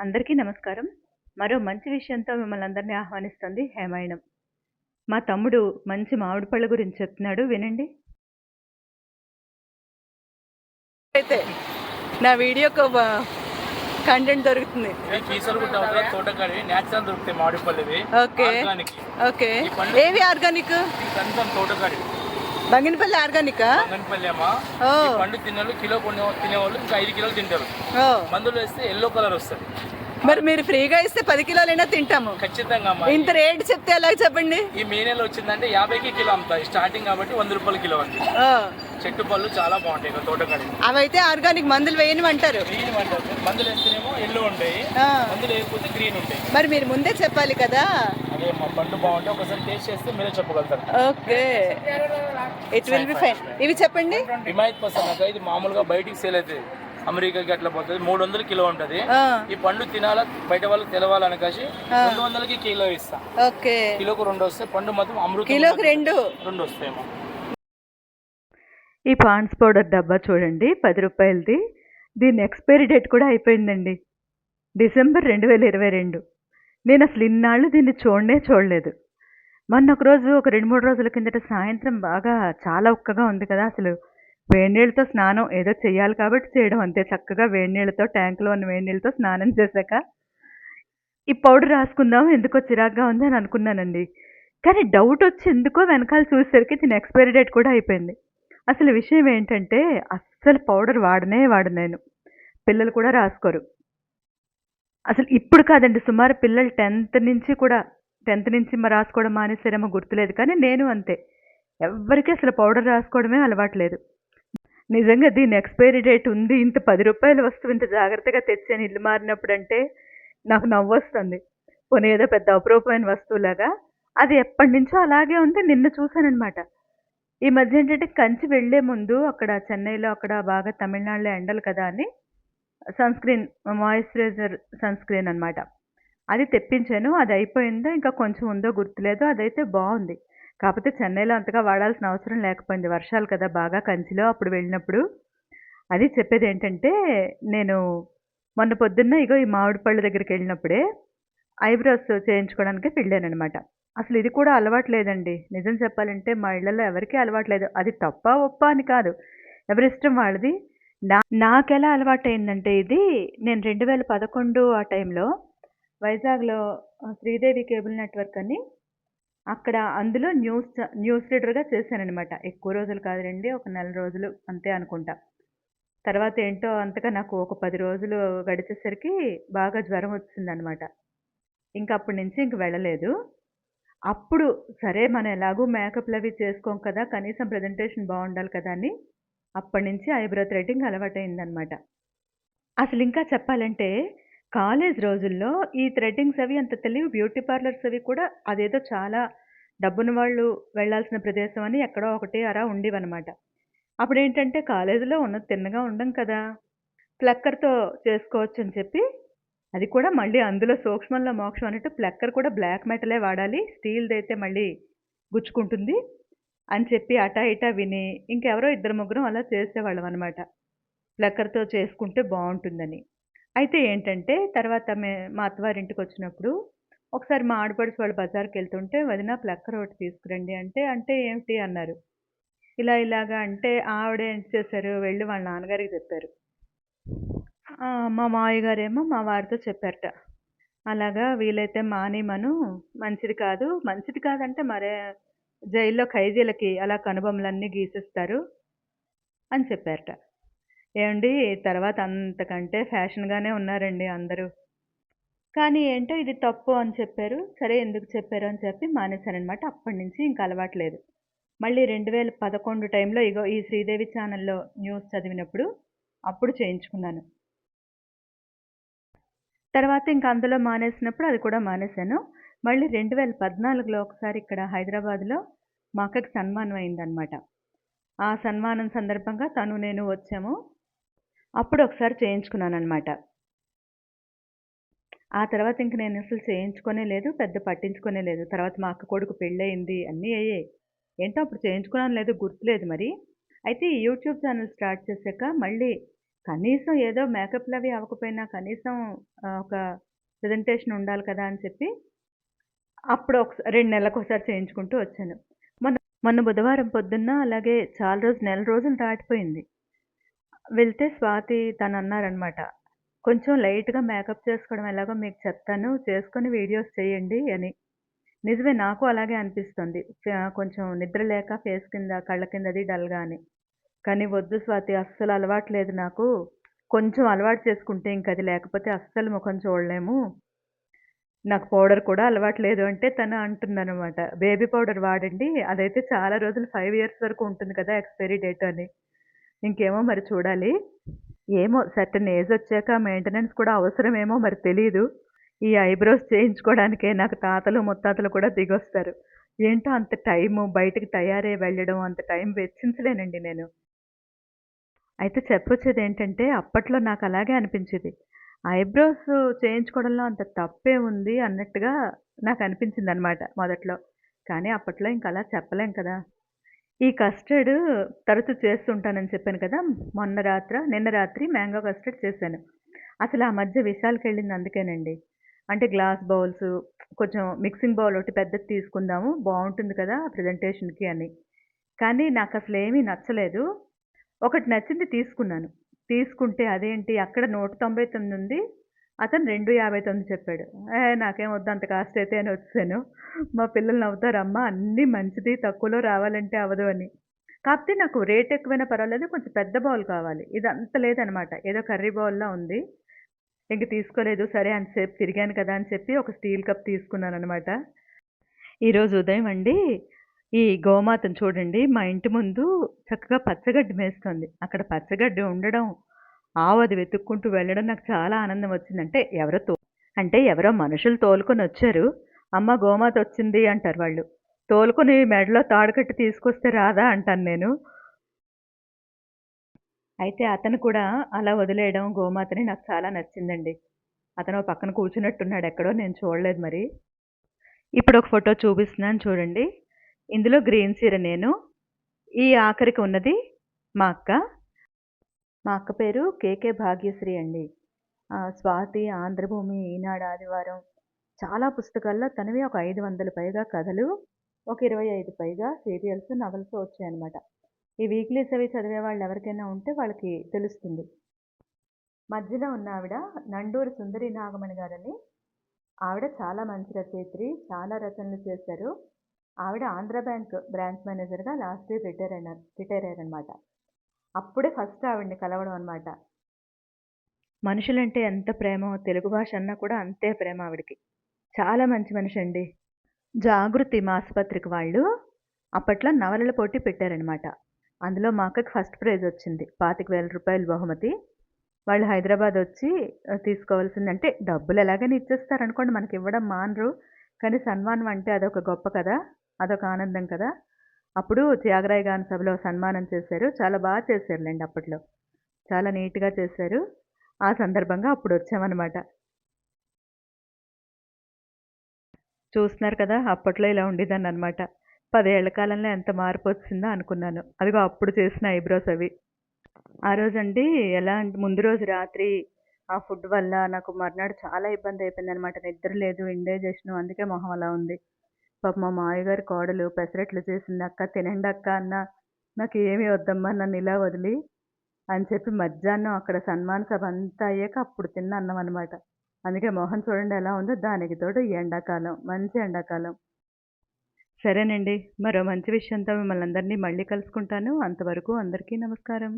అందరికీ నమస్కారం. మరో మంచి విషయంతో మిమ్మల్ని అందరినీ ఆహ్వానిస్తుంది హేమాయణం. మా తమ్ముడు మంచి మామిడి పళ్ళ గురించి చెప్తున్నాడు వినండి. అయితే నా వీడియోకి కంటెంట్ దొరుకుతుంది. ఓకే. ఏవి ఆర్గానిక్? బంగినపల్లి ఆర్గానికా? పండు తినేవాళ్ళు కిలో కొన్ని తినేవాళ్ళు ఇంకా ఐదు కిలోలు తింటారు. ఓ. మందులు వేస్తే ఎల్లో కలర్ వస్తుంది. మరి మీరు ఫ్రీగా ఇస్తే పది కిలోలైనా తింటాము. ఖచ్చితంగా అమ్మ. ఇంత రేట్ చెప్తే ఎలా చెప్పండి? ఈ మే నెల వచ్చిందంటే యాభైకి కిలో అమ్ముతాయి స్టార్టింగ్ కాబట్టి వంద రూపాయల కిలో అండి. చెట్టు పళ్ళు చాలా బాగుంటాయి ఇక్కడ తోటకాడి అవైతే ఆర్గానిక్ మందులు వేయని అంటారు గ్రీన్ అంటారు మందులు వేస్తేనేమో ఎల్లో ఉంటాయి. ఆ, మందులు వేయకపోతే గ్రీన్ ఉంటాయి. మరి మీరు ముందే చెప్పాలి కదా. అదే మా పండు బాగుంటే ఒకసారి టేస్ట్ చేస్తే మీరే చెప్పగలుగుతారు. Okay. It will be fine ఇవి చెప్పండి. హిమాయత్ పసంద్ అక్క ఇది మామూలుగా బయటికి సేల్ అవుతుంది అమెరికాకి అట్లా పోతుంది. మూడు వందలు కిలో ఉంటుంది. ఈ పండు తినాలా బయట వాళ్ళకి తెలవాలని కాసి రెండు వందలకి కిలో ఇస్తా. ఓకే. కిలోకు రెండు వస్తాయి పండు మాత్రం అమృతం కిలోకి రెండు రెండు. వస్తాయేమో ఈ పాండ్స్ పౌడర్ డబ్బా చూడండి పది రూపాయలది. దీని ఎక్స్పైరీ డేట్ కూడా అయిపోయిందండి. డిసెంబర్ రెండు వేల ఇరవై రెండు. నేను అసలు ఇన్నాళ్ళు దీన్ని చూడనే చూడలేదు. మొన్న ఒక రోజు ఒక రెండు మూడు రోజుల కిందట సాయంత్రం బాగా చాలా ఉక్కగా ఉంది కదా అసలు. వేడి నీళ్ళతో స్నానం ఏదో చేయాలి కాబట్టి చేయడం అంతే. చక్కగా వేడి నీళ్ళతో ట్యాంక్లో ఉన్న వేడి నీళ్ళతో స్నానం చేశాక ఈ పౌడర్ రాసుకుందాం ఎందుకో చిరాగ్గా ఉంది అని అనుకున్నానండి. కానీ డౌట్ వచ్చి ఎందుకో వెనకాల చూసేసరికి దీని ఎక్స్పైరీ డేట్ కూడా అయిపోయింది. అసలు విషయం ఏంటంటే అస్సలు పౌడర్ వాడనే వాడను నేను. పిల్లలు కూడా రాసుకోరు. అసలు ఇప్పుడు కాదండి సుమారు పిల్లలు టెన్త్ నుంచి కూడా టెన్త్ నుంచి రాసుకోవడం మానేసారేమో గుర్తులేదు. కానీ నేను అంతే. ఎవ్వరికీ అసలు పౌడర్ రాసుకోవడమే అలవాట్లేదు నిజంగా దీని ఎక్స్పైరీ డేట్ ఉంది. ఇంత పది రూపాయల వస్తువు ఇంత జాగ్రత్తగా తెచ్చాను ఇల్లు మారినప్పుడు అంటే నాకు నవ్వు వస్తుంది. పోనీ ఏదో పెద్ద అపురూపమైన వస్తువులాగా. అది ఎప్పటి నుంచో అలాగే ఉంది. నిన్న చూశానమాట ఈ మధ్య ఏంటంటే కంచి వెళ్ళే ముందు అక్కడ చెన్నైలో అక్కడ బాగా తమిళనాడులో ఎండలు కదా అని sunscreen moisturiser sunscreen అనమాట అది తెప్పించాను. అది అయిపోయిందో? ఇంకా కొంచెం ఉందో గుర్తులేదో. అదైతే బాగుంది. కాకపోతే చెన్నైలో అంతగా వాడాల్సిన అవసరం లేకపోయింది. వర్షాలు కదా బాగా కంచిలో అప్పుడు వెళ్ళినప్పుడు. అది చెప్పేది ఏంటంటే నేను మొన్న పొద్దున్న ఇగో ఈ మామిడి పళ్ళ దగ్గరికి వెళ్ళినప్పుడే ఐబ్రోస్ చేయించుకోవడానికి వెళ్ళానమాట అసలు ఇది కూడా అలవాట్లేదండి. నిజం చెప్పాలంటే మా ఇళ్ళలో ఎవరికీ అలవాట్లేదు. అది తప్ప ఒప్ప అని కాదు. ఎవరిష్టం వాళ్ళది. నా నాకెలా అలవాటైందంటే ఇది నేను రెండు వేల పదకొండు ఆ టైంలో వైజాగ్లో శ్రీదేవి కేబుల్ నెట్వర్క్ అని అక్కడ అందులో న్యూస్ న్యూస్ రీడర్గా చేశాననమాట ఎక్కువ రోజులు కాదులేండి ఒక నెల రోజులు అంతే అనుకుంటా. తర్వాత ఏంటో అంతగా నాకు ఒక పది రోజులు గడిచేసరికి బాగా జ్వరం వచ్చిందనమాట ఇంకా అప్పటి నుంచి ఇంక వెళ్ళలేదు. అప్పుడు సరే మనం ఎలాగూ మేకప్లు అవి చేసుకోం కదా కనీసం ప్రజెంటేషన్ బాగుండాలి కదా అని అప్పటి నుంచి ఐబ్రో థ్రెడ్డింగ్ అలవాటైందనమాట అసలు ఇంకా చెప్పాలంటే కాలేజ్ రోజుల్లో ఈ థ్రెడ్డింగ్స్ అవి అంత తెలివి బ్యూటీ పార్లర్స్ అవి కూడా అదేదో చాలా డబ్బున్న వాళ్ళు వెళ్ళాల్సిన ప్రదేశం అని ఎక్కడో ఒకటి అరా ఉండేవన్నమాట. అప్పుడు ఏంటంటే కాలేజీలో ఉన్నది తిన్నగా ఉండం కదా ప్లక్కర్తో చేసుకోవచ్చు అని చెప్పి అది కూడా మళ్ళీ అందులో సూక్ష్మంలో మోక్షం అన్నట్టు ప్లక్కర్ కూడా బ్లాక్ మెటలే వాడాలి స్టీల్ది అయితే మళ్ళీ గుచ్చుకుంటుంది అని చెప్పి అటా ఇటా విని ఇంకెవరో ఇద్దరు ముగ్గురం అలా చేసేవాళ్ళం అనమాట ప్లక్కర్తో చేసుకుంటే బాగుంటుందని. అయితే ఏంటంటే తర్వాత మే మా అత్తవారింటికి వచ్చినప్పుడు ఒకసారి మా ఆడపడుచు వాళ్ళు బజార్కి వెళ్తుంటే వదిన ప్లక్కర్ ఒకటి తీసుకురండి అంటే అంటే ఏమిటి అన్నారు. ఇలా ఇలాగా అంటే ఆవిడ ఏం చేశారు? వెళ్ళి వాళ్ళ నాన్నగారికి చెప్పారు. మా మావయ్య గారేమో మా వారితో చెప్పారట. అలాగా వీలైతే మానేమను మంచిది కాదు. మంచిది కాదంటే మరే జైల్లో ఖైదీలకి అలా కనుబొమ్మలన్నీ గీసిస్తారు అని చెప్పారట. ఏమండి తర్వాత అంతకంటే ఫ్యాషన్గానే ఉన్నారండి అందరూ. కానీ ఏంటో ఇది తప్పు అని చెప్పారు. సరే ఎందుకు చెప్పారు అని చెప్పి మానేశారనమాట అప్పటి నుంచి ఇంకా అలవాట్లేదు మళ్ళీ రెండు వేల పదకొండు టైంలో ఇగో ఈ శ్రీదేవి ఛానల్లో న్యూస్ చదివినప్పుడు అప్పుడు చేయించుకున్నాను. తర్వాత ఇంకా అందులో మానేసినప్పుడు అది కూడా మానేశాను. మళ్ళీ రెండు వేల పద్నాలుగులో ఒకసారి ఇక్కడ హైదరాబాద్లో మా అక్కకి సన్మానం అయిందనమాట ఆ సన్మానం సందర్భంగా తను నేను వచ్చాము. అప్పుడు ఒకసారి చేయించుకున్నాను అనమాట ఆ తర్వాత ఇంక నేను అసలు చేయించుకోనే లేదు పెద్ద పట్టించుకోనే లేదు తర్వాత మా అక్క కొడుకు పెళ్ళయింది అన్నీ అయ్యాయి ఏంటో అప్పుడు చేయించుకున్నాను లేదు గుర్తులేదు మరి అయితే యూట్యూబ్ ఛానల్ స్టార్ట్ చేశాక మళ్ళీ కనీసం ఏదో మేకప్‌లు అవి అవ్వకపోయినా కనీసం ఒక ప్రెజెంటేషన్ ఉండాలి కదా అని చెప్పి అప్పుడు ఒకసా 2 నెలలకోసారి చేయించుకుంటూ వచ్చాను. మొన్న మొన్న బుధవారం పొద్దున్న అలాగే చాలా రోజులు నెల రోజులు దాటిపోయింది. వెళ్తే స్వాతి తనన్నారనమాట. "కొంచెం లైట్‌గా మేకప్ చేసుకోవడం ఎలాగో మీకు చెప్తాను. చేసుకొని వీడియోస్ చేయండి" అని. నిజమే నాకు అలాగే అనిపిస్తుంది. కొంచెం నిద్ర లేక ఫేస్ కింద, కళ్ళ కింద అది డల్‌గా అని. కానీ వద్దు స్వాతి అస్సలు అలవాటు లేదు నాకు. కొంచెం అలవాటు చేసుకుంటే ఇంకది లేకపోతే అస్సలు ముఖం చూడలేము. నాకు పౌడర్ కూడా అలవాటు లేదు అంటే తను అంటుందనమాట. బేబీ పౌడర్ వాడండి. అదైతే చాలా రోజులు ఫైవ్ ఇయర్స్ వరకు ఉంటుంది కదా! ఎక్స్‌పైరీ డేట్ అని. ఇంకేమో మరి చూడాలి. ఏమో సర్టన్ ఏజ్ వచ్చాక మెయింటెనెన్స్ కూడా అవసరమేమో మరి తెలియదు ఈ ఐబ్రోస్ చేయించుకోవడానికే నాకు తాతలు, ముత్తాతలు కూడా దిగొస్తారు. ఏంటో అంత టైము బయటకు తయారై వెళ్ళడం అంత టైం వెచ్చించలేనండి నేను. అయితే చెప్పొచ్చేది ఏంటంటే అప్పట్లో నాకు అలాగే అనిపించేది. ఐబ్రోస్ చేయించుకోవడంలో అంత తప్పే ఉంది అన్నట్టుగా నాకు అనిపించింది అనమాట మొదట్లో. కానీ అప్పట్లో ఇంక అలా చెప్పలేం కదా! ఈ కస్టర్డ్ తరచూ చేస్తుంటానని చెప్పాను కదా! మొన్న రాత్ర నిన్న రాత్రి మ్యాంగో కస్టర్డ్ చేశాను. అసలు ఆ మధ్య విశాల్‌కెళ్ళింది అందుకేనండి. అంటే గ్లాస్ బౌల్స్ కొంచెం మిక్సింగ్ బౌల్ ఒకటి పెద్దది తీసుకుందాము. బాగుంటుంది కదా! ప్రెజెంటేషన్‌కి అని. కానీ నాకు అసలేమీ నచ్చలేదు. ఒకటి నచ్చింది తీసుకున్నాను. తీసుకుంటే అదేంటి అక్కడ 199 ఉంది. అతను 259 చెప్పాడు. నాకేం వద్దు అంత కాస్ట్ అయితే అని వచ్చాను మా పిల్లలు నవ్వుతారమ్మా అన్నీ మంచిది తక్కువలో రావాలంటే అవ్వదు అని. కాకపోతే నాకు రేట్ ఎక్కువైనా పర్వాలేదు కొంచెం పెద్ద బౌల్ కావాలి. ఇది అంత లేదనమాట. ఏదో కర్రీ బౌల్‌లా ఉంది. ఇంక తీసుకోలేదు. సరే అంతసేపు తిరిగాను కదా! అని చెప్పి ఒక స్టీల్ కప్ తీసుకున్నాను అనమాట ఈరోజు ఉదయం అండి ఈ గోమాతను చూడండి మా ఇంటి ముందు చక్కగా పచ్చగడ్డి మేస్తుంది. అక్కడ పచ్చగడ్డి ఉండడం, ఆవు అది వెతుక్కుంటూ వెళ్ళడం నాకు చాలా ఆనందం వచ్చింది. అంటే ఎవరో తో అంటే ఎవరో మనుషులు తోలుకొని వచ్చారు అమ్మ గోమాత వచ్చింది అంటారు వాళ్ళు. తోలుకొని మెడలో తాడుకట్టి తీసుకొస్తే రాదా అంటాను నేను. అయితే అతను కూడా అలా వదిలేయడం గోమాతని నాకు చాలా నచ్చిందండి. అతను పక్కన కూర్చున్నట్టున్నాడు ఎక్కడో నేను చూడలేదు మరి. ఇప్పుడు ఒక ఫోటో చూపిస్తున్నాను చూడండి. ఇందులో గ్రీన్ చీర నేను. ఈ ఆఖరికి ఉన్నది మా అక్క. మా అక్క పేరు కేకే భాగ్యశ్రీ అండి. స్వాతి, ఆంధ్రభూమి, ఈనాడు, ఆదివారం చాలా పుస్తకాల్లో తనవి ఒక 500 పైగా కథలు, ఒక 25 పైగా సీరియల్స్, నవల్స్ వచ్చాయన్నమాట. ఈ వీక్లీస్ అవి చదివే వాళ్ళు ఎవరికైనా ఉంటే వాళ్ళకి తెలుస్తుంది. మధ్యలో ఉన్న ఆవిడ నండూరు సుందరి నాగమణి గారని. ఆవిడ చాలా మంచి రచయిత్రి. చాలా రచనలు చేశారు. ఆవిడ ఆంధ్ర బ్యాంక్ బ్రాంచ్ మేనేజర్‌గా లాస్ట్ ఇయర్ రిటైర్ అయినారు రిటైర్ అయ్యారనమాట. అప్పుడే ఫస్ట్ ఆవిడని కలవడం అనమాట. మనుషులంటే ఎంత ప్రేమో తెలుగు భాష అన్నా కూడా అంతే ప్రేమ ఆవిడకి. చాలా మంచి మనిషి అండి జాగృతి ఆసుపత్రికి వాళ్ళు అప్పట్లో నవలల పోటీ పెట్టారనమాట. అందులో మా అక్కకి ఫస్ట్ ప్రైజ్ వచ్చింది. పాతిక వేల రూపాయలు బహుమతి. వాళ్ళు హైదరాబాద్ వచ్చి తీసుకోవాల్సింది అంటే డబ్బులు ఎలాగైనా ఇచ్చేస్తారనుకోండి మనకివ్వడం మానరు. కానీ సన్మానం అంటే అదొక గొప్ప కదా! అదొక ఆనందం కదా! అప్పుడు త్యాగరాయ గాన సభలో సన్మానం చేశారు. చాలా బాగా చేశారులేండి అప్పట్లో. చాలా నీట్‌గా చేశారు. ఆ సందర్భంగా అప్పుడు వచ్చామన్నమాట చూస్తున్నారు కదా! అప్పట్లో ఇలా ఉండేదాన్ని అనమాట పదేళ్ళ కాలంలో ఎంత మార్పు వచ్చిందో అనుకున్నాను. అదిగో అప్పుడు చేసిన ఐబ్రోస్ అవి. ఆ రోజండి ఎలా అంటే ముందు రోజు రాత్రి ఆ ఫుడ్ వల్ల నాకు మర్నాడు చాలా ఇబ్బంది అయిపోయింది అనమాట నిద్ర లేదు, ఇండైజెషను అందుకే మొహం అలా ఉంది. పాప మా మావయ్య కోడలు పెసరట్లు చేసింది. "అక్క తినండక్క" అన్నా, "నాకేమీ వద్దమ్మా ఇలా వదిలి" అని చెప్పి మధ్యాహ్నం అక్కడ సన్మాన సభ అంతా అయ్యాక అప్పుడు తిన్న అన్నం అనమాట. అందుకే మొహం చూడండి ఎలా ఉందో. దానికి తోడు ఈ ఎండాకాలం. మంచి ఎండాకాలం. సరేనండి. మరో మంచి విషయంతో మిమ్మల్ని అందరినీ మళ్ళీ కలుసుకుంటాను. అంతవరకు అందరికీ నమస్కారం.